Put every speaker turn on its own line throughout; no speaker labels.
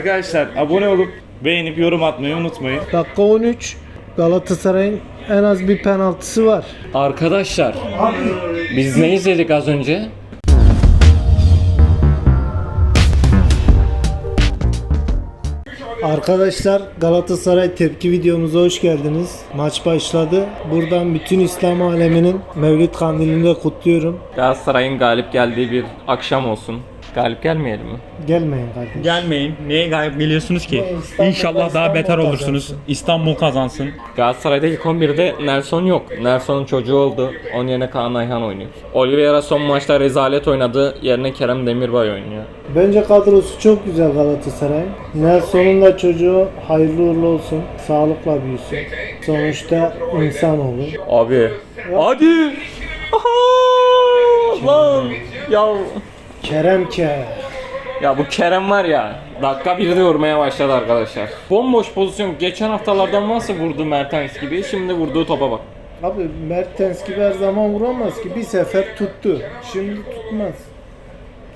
Arkadaşlar abone olup beğenip yorum atmayı unutmayın.
Dakika 13. Galatasaray'ın en az bir penaltısı var.
Arkadaşlar biz ne izledik az önce?
Arkadaşlar Galatasaray tepki videomuza hoş geldiniz. Maç başladı. Buradan bütün İslam aleminin Mevlid Kandili'ni de kutluyorum.
Galatasaray'ın galip geldiği bir akşam olsun. Galip gelmeyelim mi?
Gelmeyin kardeşim.
Gelmeyin. Neye galip geliyorsunuz ki?
İstanbul'da
İnşallah daha beter
İstanbul
olursunuz.
kazansın.
İstanbul kazansın.
Galatasaray'da ilk 11'de Nelson yok. Nelson'un çocuğu oldu. Onun yerine Kaan Ayhan oynuyor. Oliveira son maçta rezalet oynadı. Yerine Kerem Demirbay oynuyor.
Bence kadrosu çok güzel Galatasaray. Nelson'un da çocuğu hayırlı uğurlu olsun. Sağlıkla büyüsün. Sonuçta insanoğlu.
Abi. Hadi. Aha! Lan. Ya.
Kerem Ke.
Ya bu Kerem var ya dakika birde vurmaya başladı arkadaşlar. Bomboş pozisyon geçen haftalardan nasıl vurdu Mertens gibi şimdi vurduğu topa bak.
Abi Mertens gibi her zaman vuramaz ki. Bir sefer tuttu. Şimdi tutmaz.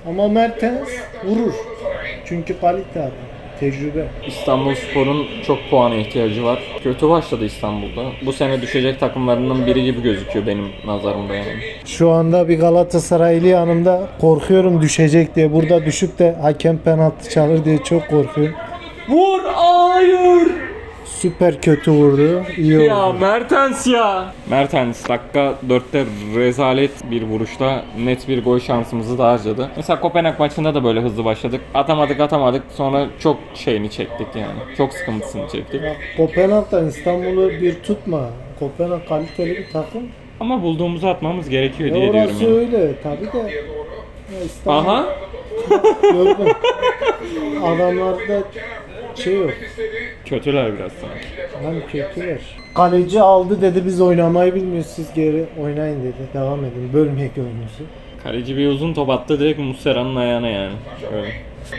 Ama Mertens vurur. Çünkü kalite adam. Tecrübe.
İstanbul Spor'un çok puana ihtiyacı var. Kötü başladı İstanbul'da. Bu sene düşecek takımlarından biri gibi gözüküyor benim nazarımda yani.
Şu anda bir Galatasaraylı yanımda korkuyorum düşecek diye. Burada düşüp de hakem penaltı çalır diye çok korkuyorum.
Vur! Hayır!
Süper kötü vurdu. İyi
Ya
oldu.
Mertens ya! Mertens dakika 4'te rezalet bir vuruşta net bir gol şansımızı da harcadı. Mesela Kopenhag maçında da böyle hızlı başladık. Atamadık atamadık sonra çok şeyini çektik yani. Çok sıkıntısını çektik.
Ya Kopenhag'dan İstanbul'u bir tutma. Kopenhag kaliteli bir takım.
Ama bulduğumuzu atmamız gerekiyor
Ya
diye diyorum
orası
yani.
öyle tabi de. Ya İstanbul
Aha!
gördüm. Adamlarda şey yok.
Kötüler biraz sanki.
Lan kötüler. Kaleci aldı dedi biz oynamayı bilmiyoruz siz geri oynayın dedi. Devam edin. Bölmeyek oyununuzu.
Kaleci bir uzun top attı direkt Muslera'nın ayağına yani. Şöyle.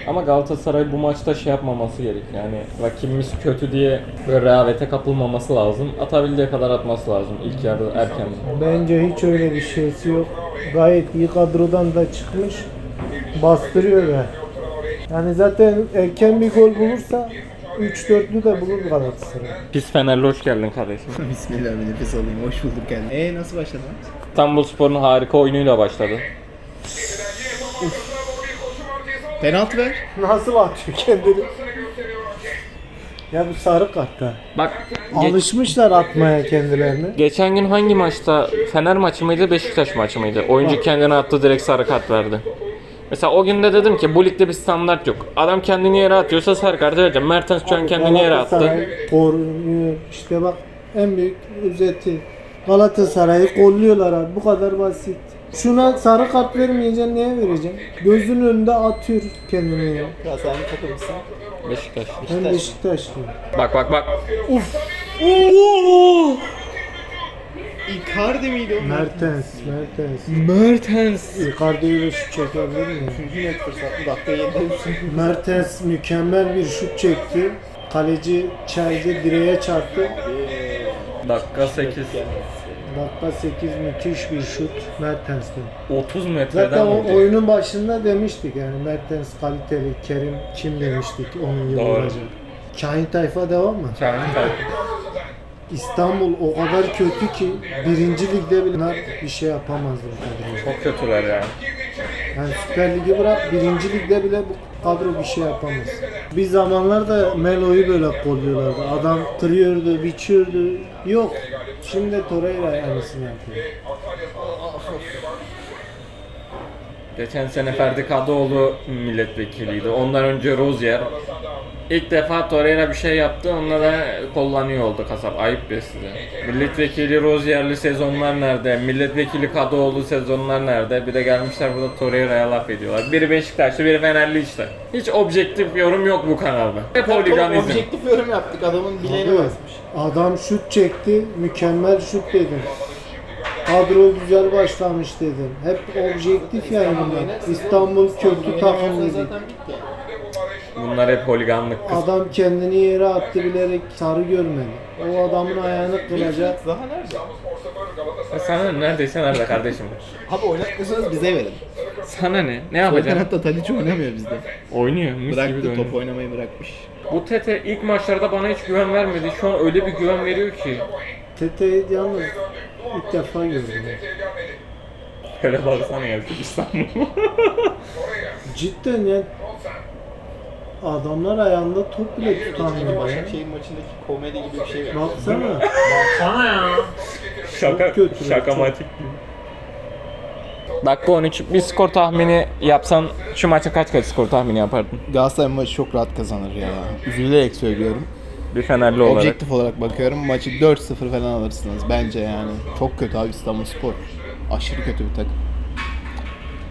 Ama Galatasaray bu maçta şey yapmaması gerek yani rakibimiz kötü diye böyle rehavete kapılmaması lazım. Atabildiği kadar atması lazım ilk yarıda erken.
Bence hiç öyle bir şeysi yok. Gayet iyi kadrodan da çıkmış. Bastırıyor ya. Yani zaten erken bir gol bulursa 3-4'lü de bulur Galatasaray.
Pis Fenerli hoş geldin kardeşim.
Bismillah bir nefes alayım. Hoş bulduk geldin. Eee nasıl başladı?
İstanbul Spor'un harika oyunuyla başladı.
Penaltı ver.
Nasıl atıyor kendini? Ya bu sarı kartta.
Bak ge-
Alışmışlar atmaya kendilerini.
geçen gün hangi maçta Fener maçı mıydı Beşiktaş maçı mıydı? Oyuncu kendini attı direkt sarı kart verdi. Mesela o gün de dedim ki bu ligde bir standart yok. Adam kendini yere atıyorsa sarı kart vereceğim. Mertens şu an kendini yere attı.
Korunuyor. İşte bak en büyük özeti. Galatasaray'ı kolluyorlar abi. Bu kadar basit. Şuna sarı kart vermeyeceksin, neye vereceksin? Gözünün önünde atıyor kendini ya.
Ya sen bir takımsın.
Beşiktaş.
Ben Beşiktaşlıyım.
Bak bak bak.
Icardi miydi o?
Mertens, Mertens.
Mertens.
Icardi'yi de şut çekebilir mi?
Üçüncü net fırsat. Bu dakika 7'de
Mertens mükemmel bir şut çekti. Kaleci çeldi, direğe çarptı.
Dakika 8.
Dakika 8 müthiş bir şut Mertens'ten.
30 metreden
Zaten o
vurdu.
oyunun başında demiştik yani Mertens kaliteli, Kerim kim demiştik onun gibi
Doğru.
olacak. Kahin tayfa devam mı?
Şahin Tay.
İstanbul o kadar kötü ki birinci ligde bile bir şey yapamazdı bu kadro.
Çok kötüler ya.
Yani Süper Lig'i bırak birinci ligde bile bu kadro bir şey yapamaz. Bir zamanlar da Melo'yu böyle kolluyorlardı. Adam kırıyordu, biçiyordu. Yok. Şimdi Torreira aynısını yapıyor.
Geçen sene Ferdi Kadıoğlu milletvekiliydi. Ondan önce Rozier. İlk defa Torreira bir şey yaptı. Onunla da kullanıyor oldu kasap. Ayıp be size. Milletvekili Rozier'li sezonlar nerede? Milletvekili Kadıoğlu sezonlar nerede? Bir de gelmişler burada Torreira'ya laf ediyorlar. Biri Beşiktaşlı, biri Fenerli işte. Hiç objektif yorum yok bu kanalda. Hep holiganizm.
Objektif yorum yaptık. Adamın bileğine
Abi,
basmış.
Adam şut çekti, mükemmel şut dedim. Kadro güzel başlamış dedim. Hep objektif yani bunlar. İstanbul kötü takım dedik.
Bunlar hep holiganlık kız.
Adam kendini yere attı bilerek sarı görmedi. O adamın ayağını kıracak.
Zaha nerede?
Ya Sana ne? neredeyse nerede kardeşim?
Abi oynatmıyorsanız bize verin.
Sana ne? Ne
Sol
yapacaksın?
kanatta Tadic oynamıyor bizde.
Oynuyor. Mis gibi de
Bıraktı
oynuyor.
top oynamayı bırakmış.
Bu Tete ilk maçlarda bana hiç güven vermedi. Şu an öyle bir güven veriyor ki.
Tete'yi yalnız ilk defa gördüm.
Hele baksana ya İstanbul.
Cidden ya adamlar ayağında top bile tutamıyor ya.
Başakşehir maçındaki komedi gibi bir şey.
Baksana.
Şaka,
Çok kötü,
şakamatik. Dakika 13. Bir skor tahmini yapsan şu maça kaç kaç skor tahmini yapardın?
Galatasaray maçı çok rahat kazanır ya. Üzülerek söylüyorum.
Bir Fenerli olarak.
Objektif olarak bakıyorum. Maçı 4-0 falan alırsınız bence yani. Çok kötü abi İstanbul Spor. Aşırı kötü bir takım.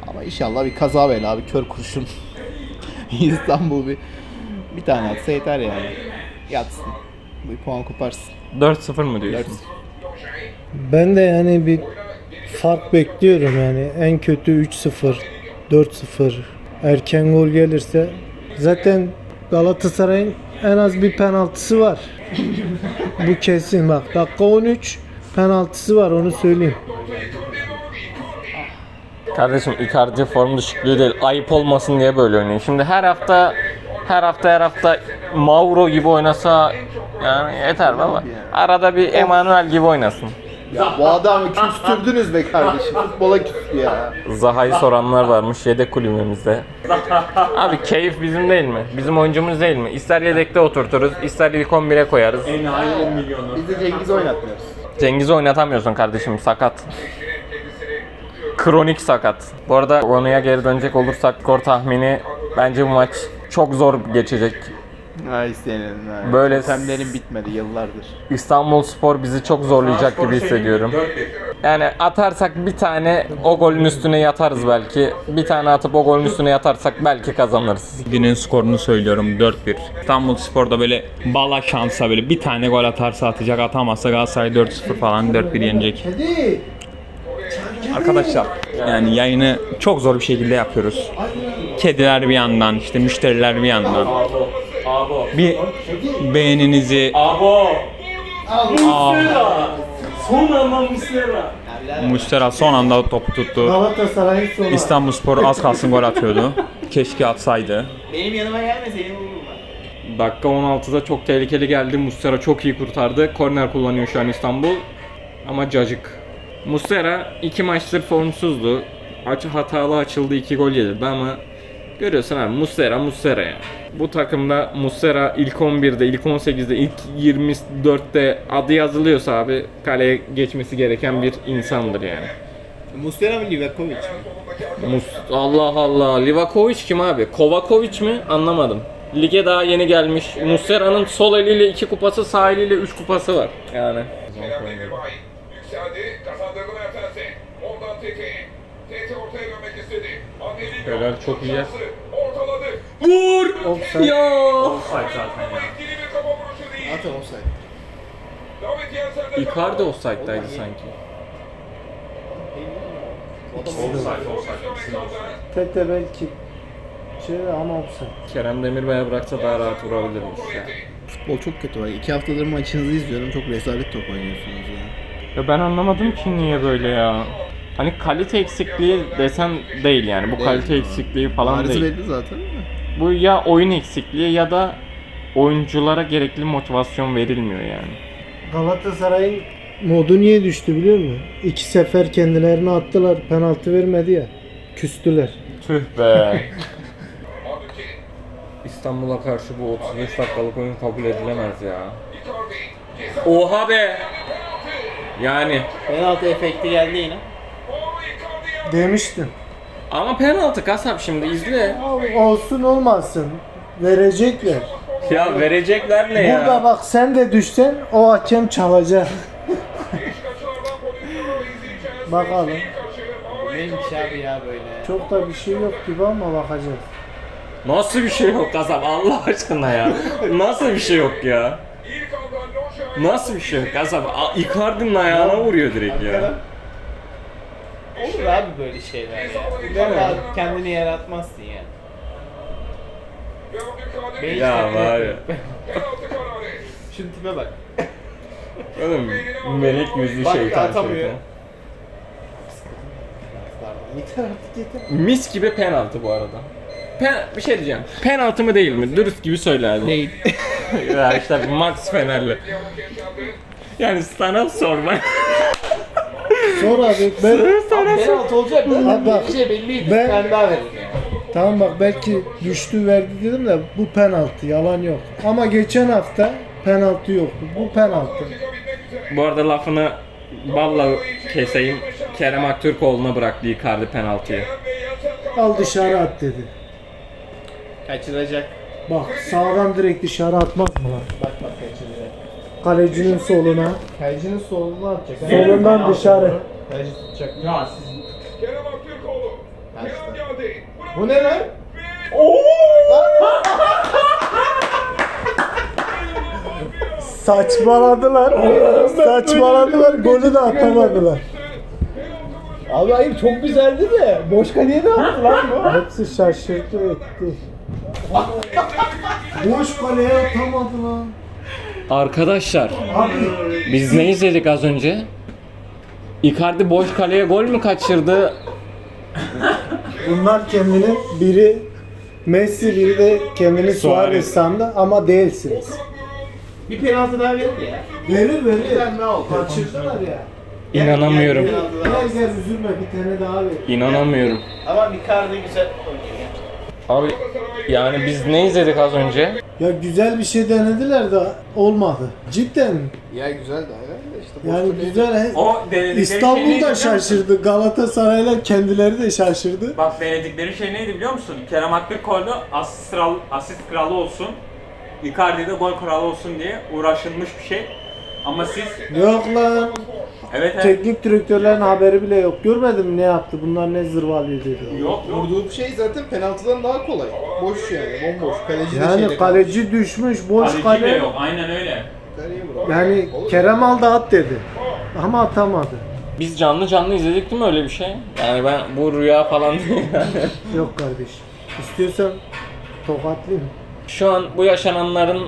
Ama inşallah bir kaza bela, bir kör kurşun. İstanbul bir bir tane atsa yeter yani. Yatsın. Bir puan koparsın.
4-0 mı
4
diyorsun?
Ben de yani bir fark bekliyorum yani. En kötü 3-0, 4-0. Erken gol gelirse zaten Galatasaray'ın en az bir penaltısı var. Bu kesin bak. Dakika 13 penaltısı var onu söyleyeyim.
Kardeşim Icardi form düşüklüğü değil. Ayıp olmasın diye böyle oynuyor. Şimdi her hafta her hafta her hafta Mauro gibi oynasa yani yeter baba. Arada bir Emanuel gibi oynasın.
Ya bu adamı küstürdünüz be kardeşim. Futbola küstü ya.
Zaha'yı soranlar varmış yedek kulübemizde. Abi keyif bizim değil mi? Bizim oyuncumuz değil mi? İster yedekte oturturuz, ister ilk 11'e koyarız.
Biz de Cengiz oynatmıyoruz.
Cengiz'i oynatamıyorsun kardeşim sakat. Kronik sakat. Bu arada konuya geri dönecek olursak skor tahmini bence bu maç çok zor geçecek.
Ay senin. ay.
Böyle-
Totemlerin bitmedi yıllardır.
İstanbul Spor bizi çok zorlayacak gibi hissediyorum. Yani atarsak bir tane o golün üstüne yatarız belki. Bir tane atıp o golün üstüne yatarsak belki kazanırız.
Günün skorunu söylüyorum 4-1. İstanbul Spor'da böyle bala şansa böyle bir tane gol atarsa atacak atamazsa Galatasaray 4-0 falan 4-1 yenecek. Arkadaşlar yani yayını çok zor bir şekilde yapıyoruz. Kediler bir yandan işte müşteriler bir yandan. Bir beğeninizi
Abo!
Mustera son anda topu tuttu.
Galatasaray'ın sonu.
İstanbul Spor az kalsın gol atıyordu. Keşke atsaydı.
Benim yanıma gelmeseydin vururdum ben.
Dakika 16'da çok tehlikeli geldi. Muslera çok iyi kurtardı. Korner kullanıyor şu an İstanbul. Ama cacık. Muslera iki maçtır formsuzdu. Aç hatalı açıldı iki gol yedirdi ama görüyorsun abi Muslera Muslera ya. Bu takımda Muslera ilk 11'de, ilk 18'de, ilk 24'te adı yazılıyorsa abi kaleye geçmesi gereken bir insandır yani.
Muslera mı Livakovic mi?
Mus- Allah Allah. Livakovic kim abi? Kovakovic mi? Anlamadım. Lige daha yeni gelmiş. Muslera'nın sol eliyle iki kupası, sağ eliyle üç kupası var. Yani. Helal, çok iyi.
Ortaladı.
Vur!
Offside.
Ya!
Kafa vuruşu değil.
At offside.
Icardi offside'daydı sanki.
Tete belki şey ama offside.
Kerem Demirbay'a bıraksa daha rahat vurabilirmiş ya.
Futbol çok kötü var. İki haftadır maçınızı izliyorum. Çok rezalet top oynuyorsunuz ya.
Ya ben anlamadım ki niye böyle ya. Hani kalite eksikliği desen değil yani. Bu kalite eksikliği falan
Bariz
değil.
belli zaten de.
Bu ya oyun eksikliği ya da oyunculara gerekli motivasyon verilmiyor yani.
Galatasaray'ın modu niye düştü biliyor musun? İki sefer kendilerini attılar. Penaltı vermedi ya. Küstüler.
Tüh be. İstanbul'a karşı bu 35 dakikalık oyun kabul edilemez ya. Oha be. Yani
Penaltı efekti geldi yine.
Demiştim.
ama penaltı kasap şimdi izle.
Olsun olmasın. Verecekler.
Ya verecekler ne
Burada
ya?
bak sen de düşsen o hakem çalacak. Bakalım.
Neymiş abi ya böyle.
Çok da bir şey yok gibi ama bakacağız.
Nasıl bir şey yok kasap Allah aşkına ya. Nasıl bir şey yok ya? Nasıl bir şey yok kasap? A- Icardi'nin ayağına vuruyor direkt ya.
Olur abi böyle şeyler ya. Valla kendini yaratmazsın yani.
Ya var ya.
Şunun tipe bak.
Oğlum melek yüzlü
Bak,
şeytan
atamıyor.
şeytan.
Yeter artık yeter.
Mis gibi penaltı bu arada. Pen bir şey diyeceğim. Penaltı mı değil mi? Dürüst gibi söyle hadi.
Değil.
ya işte Max Fenerli. Yani sana sorma.
Sor abi ben
Penaltı olacak da.
Abi bak,
Bir şey belliydi.
ben-
Ben daha yani.
tamam bak belki düştü verdi dedim de bu penaltı yalan yok. Ama geçen hafta penaltı yoktu. Bu penaltı.
bu arada lafını balla keseyim. Kerem Aktürkoğlu'na bıraktı Icardi penaltıyı.
Al dışarı at dedi.
Kaçıracak.
Bak sağdan direkt dışarı atmaz mı lan?
Bak bak.
Kalecinin soluna.
Kalecinin soluna atacak.
Solundan dışarı.
Kaleci tutacak.
Kerem Aktürkoğlu. Kerem geldi.
Bu ne lan?
Saçmaladılar. Saçmaladılar. Golü de atamadılar.
Abi hayır çok güzeldi de. Boş kaleye ne yaptı lan bu?
Hepsi şaşırdı etti. Boş kaleye atamadı lan.
Arkadaşlar biz ne izledik az önce? Icardi boş kaleye gol mü kaçırdı?
bunlar kendini biri Messi biri de kendini Suarez sandı ama değilsiniz.
Bir penaltı daha verir ya.
Verir verir.
Bir tane daha oldu.
Kaçırdılar ya.
İnanamıyorum.
Gel gel üzülme bir tane daha ver.
İnanamıyorum.
Ama Icardi güzel oynuyor ya.
Abi yani biz ne izledik az önce?
Ya güzel bir şey denediler de olmadı. Cidden.
Ya güzel de işte. boş
Yani güzel. he-
O denedikleri şey
İstanbul
neydi biliyor
da
musun?
şaşırdı. Galatasaraylar kendileri de şaşırdı.
Bak denedikleri şey neydi biliyor musun? Kerem Aktürkoğlu asist, kral, asist kralı olsun. Icardi de gol kralı olsun diye uğraşılmış bir şey. Ama siz
Yok lan.
Evet evet.
Teknik direktörlerin haberi bile yok. Görmedin mi ne yaptı? Bunlar ne zırvalıyor dedi.
Yok yok.
Vurduğu şey zaten penaltıdan daha kolay. Boş yani, bomboş. Kaleci de
Yani
şeyde
kaleci düşmüş boş
Kaleci de
kale.
yok. Aynen öyle.
Kaleye.
Yani
Olur.
Kerem aldı at dedi. Ama atamadı.
Biz canlı canlı izledik değil mi öyle bir şey? Yani ben bu rüya falan değil.
Yok kardeş. İstiyorsan tokatlayayım.
Şu an bu yaşananların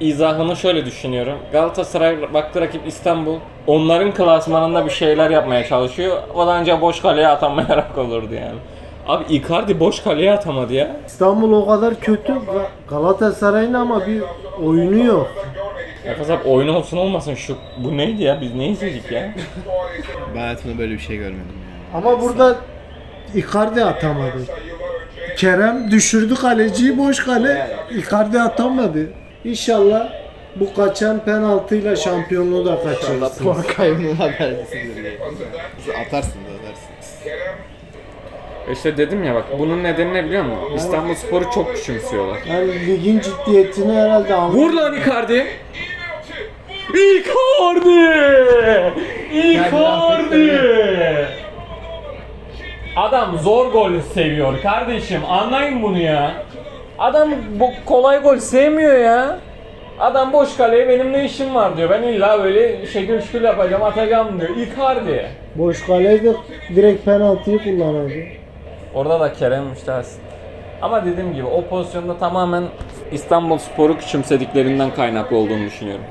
izahını şöyle düşünüyorum. Galatasaray baktı rakip İstanbul. Onların klasmanında bir şeyler yapmaya çalışıyor. O da ancak boş kaleye atamayarak olurdu yani. Abi Icardi boş kaleye atamadı ya.
İstanbul o kadar kötü. Ga- Galatasaray'ın ama bir oyunu yok.
Ya kasap oyun olsun olmasın şu bu neydi ya biz ne izledik ya?
Ben hayatımda böyle bir şey görmedim ya.
Ama burada Icardi atamadı. Kerem düşürdü kaleciyi boş kale. Icardi atamadı. İnşallah bu kaçan penaltıyla şampiyonluğu da
Allah
kaçırırsınız.
puan kaybının habercisidir diye. Siz atarsın da atarsınız.
İşte dedim ya bak bunun nedeni ne biliyor musun? İstanbul Sporu çok küçümsüyorlar.
Yani ligin ciddiyetini herhalde anlıyor.
Vur lan Icardi! Icardi! Icardi! Adam zor gol seviyor kardeşim anlayın bunu ya. Adam bu kolay gol sevmiyor ya. Adam boş kaleye benim ne işim var diyor. Ben illa böyle şekil şükür yapacağım atacağım diyor. Icardi.
Boş kalede direkt penaltıyı kullanıyordu.
Orada da Kerem işte aslında. Ama dediğim gibi o pozisyonda tamamen İstanbul Sporu küçümsediklerinden kaynaklı olduğunu düşünüyorum.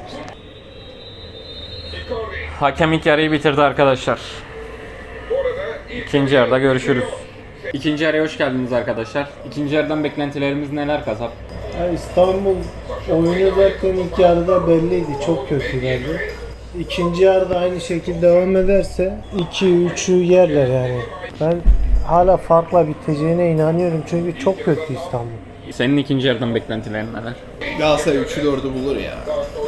Hakem ilk yarıyı bitirdi arkadaşlar. İkinci yarıda görüşürüz. İkinci yarıya hoş geldiniz arkadaşlar. İkinci yarıdan beklentilerimiz neler kasap?
Ya İstanbul oyunu zaten ilk yarıda belliydi. Çok kötülerdi. İkinci yarıda aynı şekilde devam ederse 2-3'ü yerler yani. Ben hala farkla biteceğine inanıyorum çünkü çok kötü İstanbul.
Senin ikinci yarıdan beklentilerin neler?
Galatasaray 3'ü 4'ü bulur ya.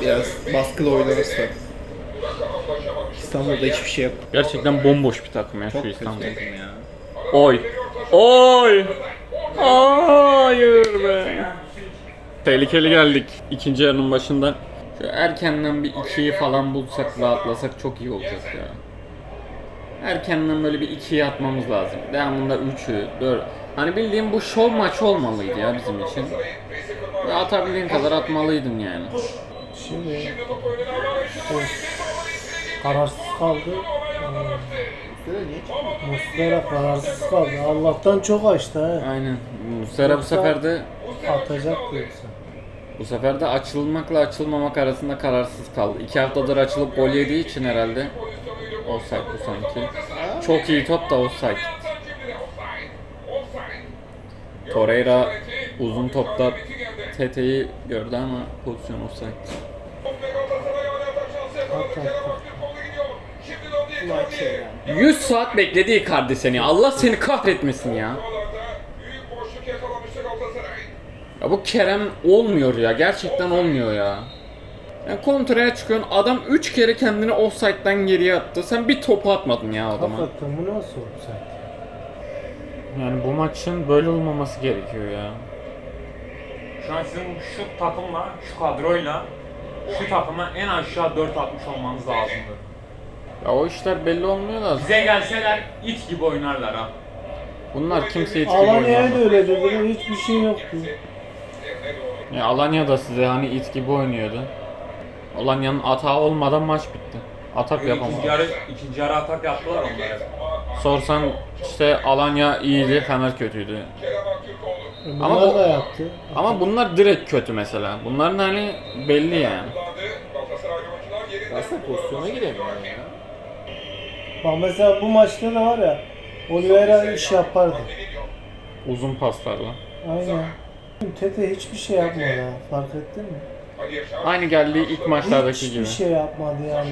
Biraz baskılı oynanırsa. İstanbul'da hiçbir şey yok.
Gerçekten bomboş bir takım ya
Çok
şu
kötü
İstanbul.
takım ya.
Oy. Oy. Hayır be. Tehlikeli geldik ikinci yarının başından. Şu erkenden bir ikiyi falan bulsak rahatlasak çok iyi olacak ya. Erkenden böyle bir ikiyi atmamız lazım. Devamında üçü, dört. Hani bildiğim bu şov maçı olmalıydı ya bizim için. Ve atabildiğin kadar atmalıydın yani.
Şimdi kararsız kaldı. Muslera kararsız kaldı. Allah'tan çok açtı ha.
Aynen. Sera bu sefer de
atacak yoksa.
Bu sefer de açılmakla açılmamak arasında kararsız kaldı. İki haftadır açılıp gol yediği için herhalde offside bu sanki. Çok iyi top da offside. Torreira uzun topta TT'yi gördü ama pozisyon offside.
At at.
100 saat bekledi Icardi seni. Allah seni kahretmesin ya. Ya bu Kerem olmuyor ya. Gerçekten olmuyor ya. Yani kontraya çıkıyorsun. Adam 3 kere kendini offside'den geriye attı. Sen bir topu atmadın ya adama.
Hakikaten bu nasıl offside?
Yani bu maçın böyle olmaması gerekiyor ya.
Şu an sizin şu takımla, şu kadroyla şu takıma en aşağı 4 atmış olmanız lazımdı.
Ya o işler belli olmuyor da
Bize gelseler it gibi oynarlar ha.
bunlar kimse hiç gibi
Alanya'ya da
oynamıyor.
öyle dediler. Hiçbir şey yoktu.
Ya Alanya da size hani it gibi oynuyordu. Alanya'nın atağı olmadan maç bitti. Atak yapamadı.
İkinci yarı, ikinci yarı atak yaptılar onlara.
Sorsan işte Alanya iyiydi, Fener kötüydü.
E,
Ama
Bunlar
bu-
da yaptı.
Ama bunlar direkt kötü mesela. Bunların hani belli yani.
Aslında pozisyona giremiyor ya.
Bak mesela bu maçta da var ya Oliveira iş yapardı.
Uzun paslarla.
Aynen. Tete hiçbir şey yapmadı ha. Fark ettin mi?
Aynı geldiği ilk maçlardaki
Hiçbir
gibi.
şey yapmadı yani.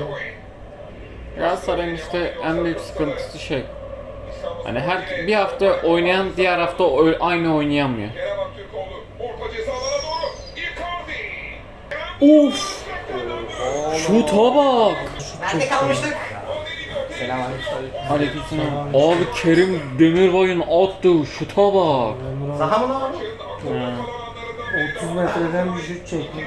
Galatasaray'ın işte en büyük sıkıntısı şey. Hani her bir hafta oynayan diğer hafta aynı oynayamıyor. Uf! Şuta bak!
Nerede kalmıştık?
Aleykümselam. Abi Kerim Demirbay'ın attığı şuta bak.
Zaha mı lan?
Ha.
30 metreden bir şut çekmiş.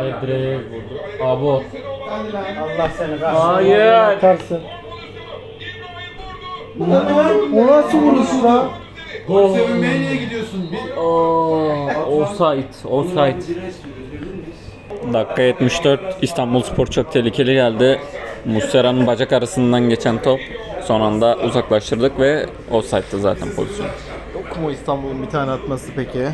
Evet direğe vurdu. Abi o.
Allah seni kahretsin.
Hayır.
Atarsın. O nasıl vuruş lan?
Sevinmeye niye gidiyorsun? Bir
Oo, offside, offside. Dakika 74 İstanbul Spor çok tehlikeli geldi. Muslera'nın bacak arasından geçen top son anda uzaklaştırdık ve offside'dı zaten pozisyon.
yok mu İstanbul'un bir tane atması peki?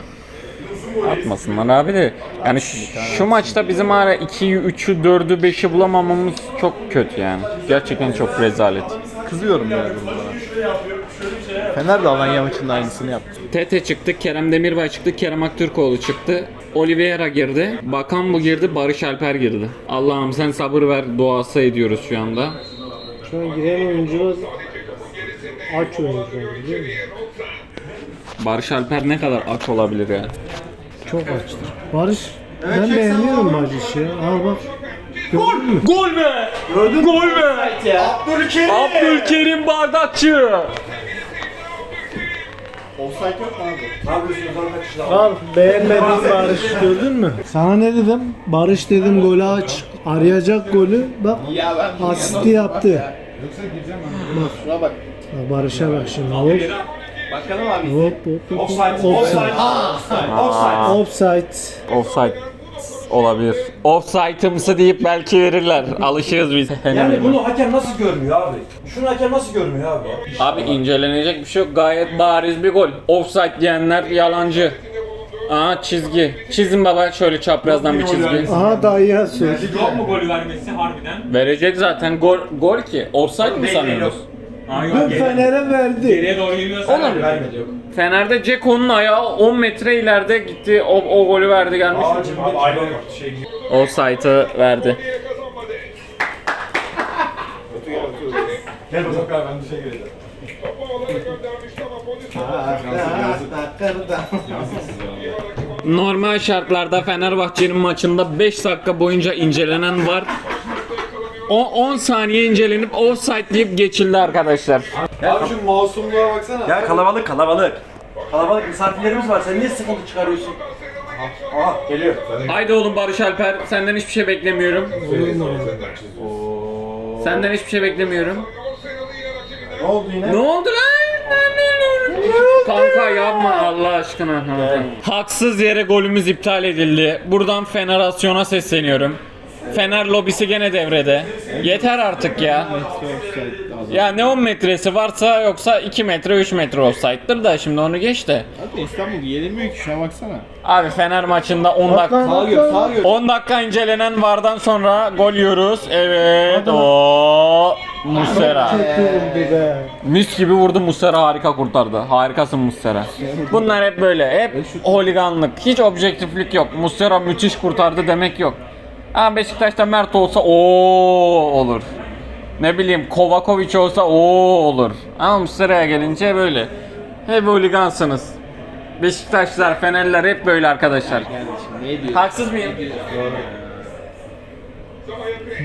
Atmasınlar abi de. Yani şu, şu maçta bizim hala 2'yi, 3'ü, 4'ü, 5'i bulamamamız çok kötü yani. Gerçekten çok rezalet.
Kızıyorum yani bunlara. Fener de Alanya maçında aynısını yaptı.
Tete çıktı, Kerem Demirbay çıktı, Kerem Aktürkoğlu çıktı. Oliveira girdi, Bakan bu girdi, Barış Alper girdi. Allah'ım sen sabır ver duası ediyoruz şu anda.
Şu an giren oyuncular aç biliyor musun?
Barış Alper ne kadar aç olabilir ya?
Çok açtır. Barış ben beğeniyorum Barış'ı ya. Al bak. Mü?
Gol be! Gördün Gol be!
Abdülkerim.
Abdülkerim Bardakçı!
Offside yok mu abi?
Al beğenmedin Barış gördün mü? Sana ne dedim? Barış dedim golü aç. Arayacak golü. Bak
Ya ben
asisti yaptı.
Şuna bak.
Bak Barış'a bak şimdi. Hop
Bakalım abi.
hop hop. hop.
Offside.
Offside.
Offside.
Offside.
Offside olabilir. Offside'ımsı deyip belki verirler. Alışığız biz.
Yani bunu hakem nasıl görmüyor abi? Şunu hakem nasıl görmüyor abi?
Abi incelenecek bir şey yok. Gayet bariz bir gol. Offside diyenler yalancı. Aa çizgi. Çizin baba şöyle çaprazdan bir çizgi.
Aha dayıya sor.
Yok mu golü vermesi harbiden?
Verecek zaten gol gol ki. Offside mi sanıyorsunuz?
Bu
yok geri-
Fener'e verdi.
geriye doğru yürüyorsa
Oğlum.
Vermedi yok.
Fener'de Ceko'nun ayağı 10 metre ileride gitti. O, o golü verdi gelmiş.
Abi aynen şey
Offside'ı verdi.
Ben dışarı gireceğim.
Pozisyon.
Normal şartlarda Fenerbahçe'nin maçında 5 dakika boyunca incelenen var. O 10 saniye incelenip offside deyip geçildi arkadaşlar.
Abi şu masumluğa baksana.
Gel kalabalık kalabalık. Kalabalık misafirlerimiz var. Sen niye sıkıntı çıkarıyorsun? Aha geliyor.
Haydi oğlum Barış Alper senden hiçbir şey beklemiyorum. Senden hiçbir şey beklemiyorum.
Ne oldu yine?
Ne oldu lan? Kanka yapma Allah aşkına. Haksız yere golümüz iptal edildi. Buradan Federasyona sesleniyorum. Fener lobisi gene devrede. Yeter artık ya. Ya ne 10 metresi varsa yoksa 2 metre 3 metre olsaydı da şimdi onu geç de.
Abi İstanbul yenilmiyor ki şuna baksana.
Abi Fener maçında 10
Atlan,
dakika
Sağa gör, sağa gör.
10 dakika incelenen vardan sonra gol yiyoruz. Evet. O Muslera.
Be.
Mis gibi vurdu Muslera harika kurtardı. Harikasın Muslera. Bunlar hep böyle. Hep holiganlık. Hiç objektiflik yok. Muslera müthiş kurtardı demek yok. Ha Beşiktaş'ta Mert olsa o olur. Ne bileyim Kovakovic olsa o olur. Ama Muslera'ya gelince böyle. Hep holigansınız. Beşiktaşlar, Fenerler hep böyle arkadaşlar. Haksız mıyım?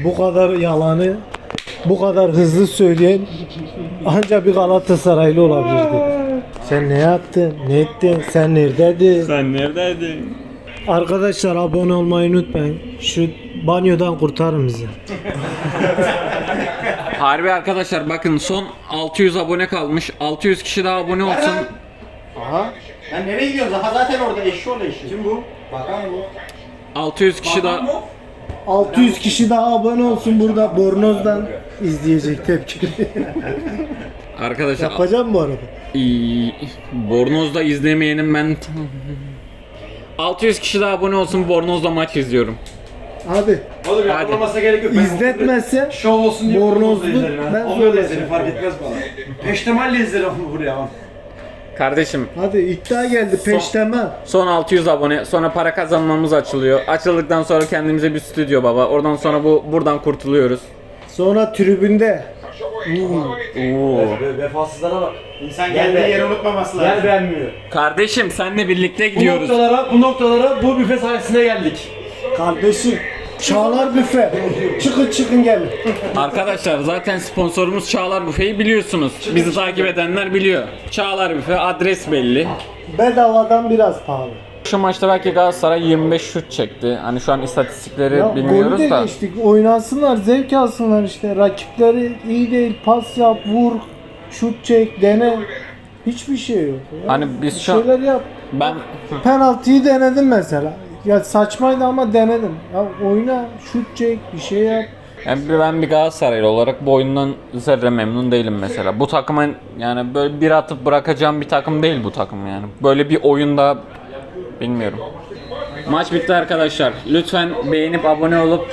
Bu kadar yalanı bu kadar hızlı söyleyen ancak bir Galatasaraylı olabilirdi. Sen ne yaptın? Ne ettin? Sen neredeydin?
Sen neredeydin?
Arkadaşlar abone olmayı unutmayın. Şu banyodan kurtarın bizi.
Harbi arkadaşlar bakın son 600 abone kalmış. 600 kişi daha abone olsun.
Aha. Lan nereye gidiyorsun? Daha zaten orada eşşoğlu eşi. Kim bu? Bakan bu.
600 kişi daha
600 kişi daha abone olsun burada Bornoz'dan izleyecek tepki.
arkadaşlar
Yapacağım bu arada.
İyi, Bornoz'da izlemeyenim ben. 600 kişi daha abone olsun Bornoz'da maç izliyorum.
Abi
Oğlum
Hadi.
yapılması gerek yok. Ben
izletmezse
Şov olsun diye
Bornozlu,
izlerim
ben
O böyle
söyleyeceğim.
izlerim fark etmez bana. Peştemalle izlerim buraya.
Kardeşim
hadi iddia geldi peştemel.
son 600 abone sonra para kazanmamız açılıyor. Açıldıktan sonra kendimize bir stüdyo baba. Oradan sonra bu buradan kurtuluyoruz.
Sonra tribünde
Oo.
Vefasızlara bak. İnsan geldiği yeri unutmaması lazım.
Yer beğenmiyor.
Kardeşim senle birlikte
Bu
gidiyoruz.
noktalara, bu noktalara bu büfe sayesinde geldik.
kardeşim Çağlar Büfe. Çıkın çıkın gelin.
Arkadaşlar zaten sponsorumuz Çağlar Büfe'yi biliyorsunuz. Bizi takip edenler biliyor. Çağlar Büfe adres belli.
Bedavadan biraz pahalı.
Şu maçta belki Galatasaray 25 şut çekti. Hani şu an istatistikleri
Ya golü
bilmiyoruz
de
da.
geçtik. Oynansınlar, zevk alsınlar işte. Rakipleri iyi değil. Pas yap, vur, şut çek, dene. Hiçbir şey yok. Ya.
Hani biz
Bir
şu an-
şeyler yap.
Ben
Penaltıyı denedim mesela. Ya saçmaydı ama denedim. Ya oyna, şut çek, bir şey yap.
Yani bir- ben bir Galatasaraylı olarak bu oyundan zerre memnun değilim mesela. Bu takımın yani böyle bir atıp bırakacağım bir takım değil bu takım yani. Böyle bir oyunda bilmiyorum. Maç bitti arkadaşlar. Lütfen beğenip abone olup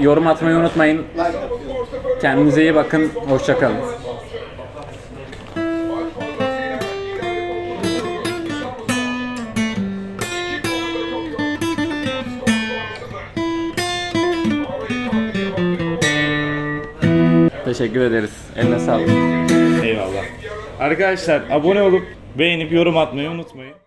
yorum atmayı unutmayın. Kendinize iyi bakın. Hoşçakalın. Teşekkür ederiz. Eline sağlık.
Eyvallah. Arkadaşlar abone olup beğenip yorum atmayı unutmayın.